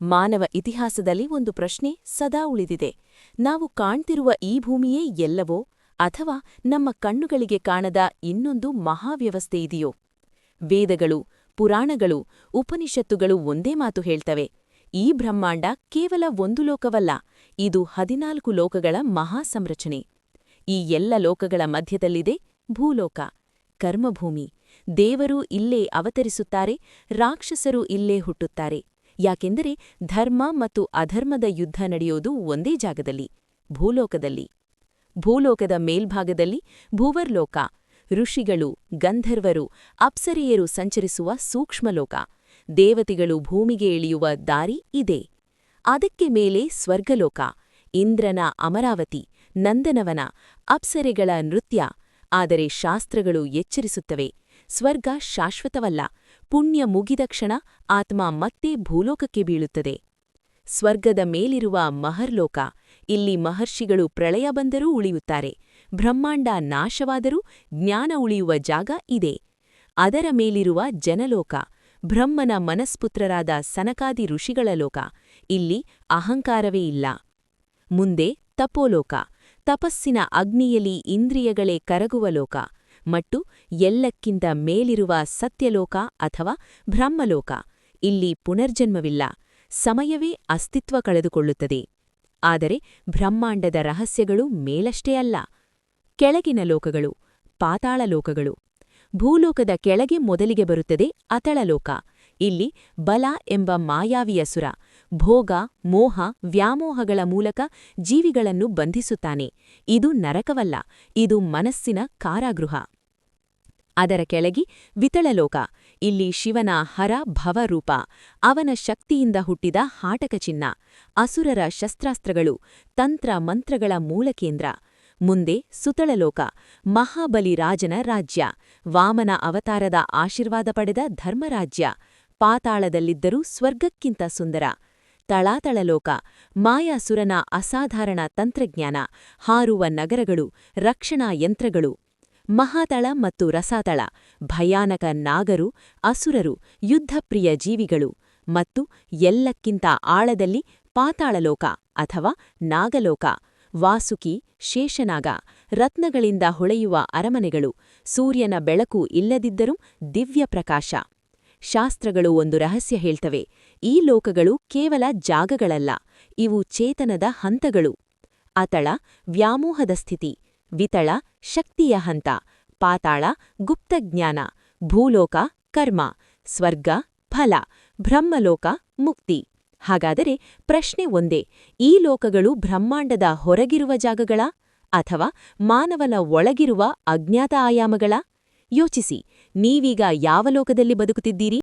ಮಾನವ ಇತಿಹಾಸದಲ್ಲಿ ಒಂದು ಪ್ರಶ್ನೆ ಸದಾ ಉಳಿದಿದೆ. ನಾವು ಕಾಣ್ತಿರುವ ಈ ಭೂಮಿಯೇ ಎಲ್ಲವೋ, ಅಥವಾ ನಮ್ಮ ಕಣ್ಣುಗಳಿಗೆ ಕಾಣದ ಇನ್ನೊಂದು ಮಹಾವ್ಯವಸ್ಥೆಯಿದೆಯೋ ವೇದಗಳು, ಪುರಾಣಗಳು, ಉಪನಿಷತ್ತುಗಳು ಒಂದೇ ಮಾತು ಹೇಳ್ತವೆ. ಈ ಬ್ರಹ್ಮಾಂಡ ಕೇವಲ ಒಂದು ಲೋಕವಲ್ಲ, ಇದು ಹದಿನಾಲ್ಕು ಲೋಕಗಳ ಮಹಾಸಂರಚನೆ. ಈ ಎಲ್ಲ ಲೋಕಗಳ ಮಧ್ಯದಲ್ಲಿದೆ ಭೂಲೋಕ. ಕರ್ಮಭೂಮಿ. ದೇವರು ಇಲ್ಲೇ ಅವತರಿಸುತ್ತಾರೆ, ರಾಕ್ಷಸರು ಇಲ್ಲೇ ಹುಟ್ಟುತ್ತಾರೆ. ಯಾಕೆಂದರೆ ಧರ್ಮ ಮತ್ತು ಅಧರ್ಮದ ಯುದ್ಧ ನಡೆಯೋದು ಒಂದೇ ಜಾಗದಲ್ಲಿ, ಭೂಲೋಕದಲ್ಲಿ. ಭೂಲೋಕದ ಮೇಲ್ಭಾಗದಲ್ಲಿ ಭೂವರ್ಲೋಕ, ಋಷಿಗಳು, ಗಂಧರ್ವರು, ಅಪ್ಸರಿಯರು ಸಂಚರಿಸುವ ಸೂಕ್ಷ್ಮಲೋಕ, ದೇವತೆಗಳು ಭೂಮಿಗೆ ಇಳಿಯುವ ದಾರಿ ಇದೆ. ಅದಕ್ಕೆ ಮೇಲೆ ಸ್ವರ್ಗಲೋಕ, ಇಂದ್ರನ ಅಮರಾವತಿ, ನಂದನವನ, ಅಪ್ಸರೆಗಳ ನೃತ್ಯ ಆದರೆ ಶಾಸ್ತ್ರಗಳು ಎಚ್ಚರಿಸುತ್ತವೆ. ಸ್ವರ್ಗ ಶಾಶ್ವತವಲ್ಲ. ಪುಣ್ಯ ಮುಗಿದ ಕ್ಷಣ ಆತ್ಮ ಮತ್ತೆ ಭೂಲೋಕಕ್ಕೆ ಬೀಳುತ್ತದೆ. ಸ್ವರ್ಗದ ಮೇಲಿರುವ ಮಹರ್ಲೋಕ. ಇಲ್ಲಿ ಮಹರ್ಷಿಗಳು ಪ್ರಳಯ ಬಂದರೂ ಉಳಿಯುತ್ತಾರೆ. ಬ್ರಹ್ಮಾಂಡ ನಾಶವಾದರೂ ಜ್ಞಾನ ಉಳಿಯುವ ಜಾಗ ಇದೆ. ಅದರ ಮೇಲಿರುವ ಜನಲೋಕ. ಬ್ರಹ್ಮನ ಮನಸ್ಪುತ್ರರಾದ ಸನಕಾದಿ ಋಷಿಗಳ ಲೋಕ. ಇಲ್ಲಿ ಅಹಂಕಾರವೇ ಇಲ್ಲ. ಮುಂದೆ ತಪೋಲೋಕ. ತಪಸ್ಸಿನ ಅಗ್ನಿಯಲ್ಲಿ ಇಂದ್ರಿಯಗಳೇ ಕರಗುವ ಲೋಕ ಮತ್ತು ಎಲ್ಲಕ್ಕಿಂತ ಮೇಲಿರುವ ಸತ್ಯಲೋಕ ಅಥವಾ ಬ್ರಹ್ಮಲೋಕ. ಇಲ್ಲಿ ಪುನರ್ಜನ್ಮವಿಲ್ಲ, ಸಮಯವೇ ಅಸ್ತಿತ್ವ ಕಳೆದುಕೊಳ್ಳುತ್ತದೆ. ಆದರೆ ಬ್ರಹ್ಮಾಂಡದ ರಹಸ್ಯಗಳು ಮೇಲಷ್ಟೇ ಅಲ್ಲ. ಕೆಳಗಿನ ಲೋಕಗಳು, ಪಾತಾಳ ಲೋಕಗಳು, ಭೂಲೋಕದ ಕೆಳಗೆ ಮೊದಲಿಗೆ ಬರುತ್ತದೆ ಅತಳಲೋಕ ಇಲ್ಲಿ ಬಲ ಎಂಬ ಮಾಯಾವಿಯಸುರ ಭೋಗ, ಮೋಹ, ವ್ಯಾಮೋಹಗಳ ಮೂಲಕ ಜೀವಿಗಳನ್ನು ಬಂಧಿಸುತ್ತಾನೆ. ಇದು ನರಕವಲ್ಲ, ಇದು ಮನಸ್ಸಿನ ಕಾರಾಗೃಹ. ಅದರ ಕೆಳಗಿ ವಿತಳಲೋಕ ಇಲ್ಲಿ ಶಿವನ ಹರ ಭವರೂಪ, ಅವನ ಶಕ್ತಿಯಿಂದ ಹುಟ್ಟಿದ ಹಾಟಕ ಚಿನ್ನ, ಅಸುರರ ಶಸ್ತ್ರಾಸ್ತ್ರಗಳು, ತಂತ್ರ ಮಂತ್ರಗಳ ಮೂಲಕೇಂದ್ರ. ಮುಂದೆ ಸುತಳಲೋಕ, ಮಹಾಬಲಿ ರಾಜನ ರಾಜ್ಯ, ವಾಮನ ಅವತಾರದ ಆಶೀರ್ವಾದ ಪಡೆದ ಧರ್ಮರಾಜ್ಯ. ಪಾತಾಳದಲ್ಲಿದ್ದರೂ ಸ್ವರ್ಗಕ್ಕಿಂತ ಸುಂದರ. ತಳಾತಳಲೋಕ ಮಾಯಾಸುರನ ಅಸಾಧಾರಣ ತಂತ್ರಜ್ಞಾನ, ಹಾರುವ ನಗರಗಳು, ರಕ್ಷಣಾ ಯಂತ್ರಗಳು. ಮಹಾತಳ ಮತ್ತು ರಸಾತಳ, ಭಯಾನಕ ನಾಗರು, ಅಸುರರು, ಯುದ್ಧಪ್ರಿಯ ಜೀವಿಗಳು ಮತ್ತು ಎಲ್ಲಕ್ಕಿಂತ ಆಳದಲ್ಲಿ ಪಾತಾಳಲೋಕ ಅಥವಾ ನಾಗಲೋಕ, ವಾಸುಕಿ, ಶೇಷನಾಗ, ರತ್ನಗಳಿಂದ ಹೊಳೆಯುವ ಅರಮನೆಗಳು, ಸೂರ್ಯನ ಬೆಳಕು ಇಲ್ಲದಿದ್ದರೂ ದಿವ್ಯ ಪ್ರಕಾಶ ಶಾಸ್ತ್ರಗಳು ಒಂದು ರಹಸ್ಯ ಹೇಳ್ತವೆ. ಈ ಲೋಕಗಳು ಕೇವಲ ಜಾಗಗಳಲ್ಲ, ಇವು ಚೇತನದ ಹಂತಗಳು. ಅತಳ, ವ್ಯಾಮೋಹದ ಸ್ಥಿತಿ. ವಿತಳ, ಶಕ್ತಿಯ ಹಂತ. ಪಾತಾಳ ಗುಪ್ತಜ್ಞಾನ ಭೂಲೋಕ, ಕರ್ಮ. ಸ್ವರ್ಗ, ಫಲ. ಬ್ರಹ್ಮಲೋಕ, ಮುಕ್ತಿ. ಹಾಗಾದರೆ ಪ್ರಶ್ನೆ ಒಂದೇ, ಈ ಲೋಕಗಳು ಬ್ರಹ್ಮಾಂಡದ ಹೊರಗಿರುವ ಜಾಗಗಳ ಅಥವಾ ಮಾನವನ ಒಳಗಿರುವ ಅಜ್ಞಾತ ಆಯಾಮಗಳ? ಯೋಚಿಸಿ ನೀವೀಗ ಯಾವ ಲೋಕದಲ್ಲಿ ಬದುಕುತ್ತಿದ್ದೀರಿ?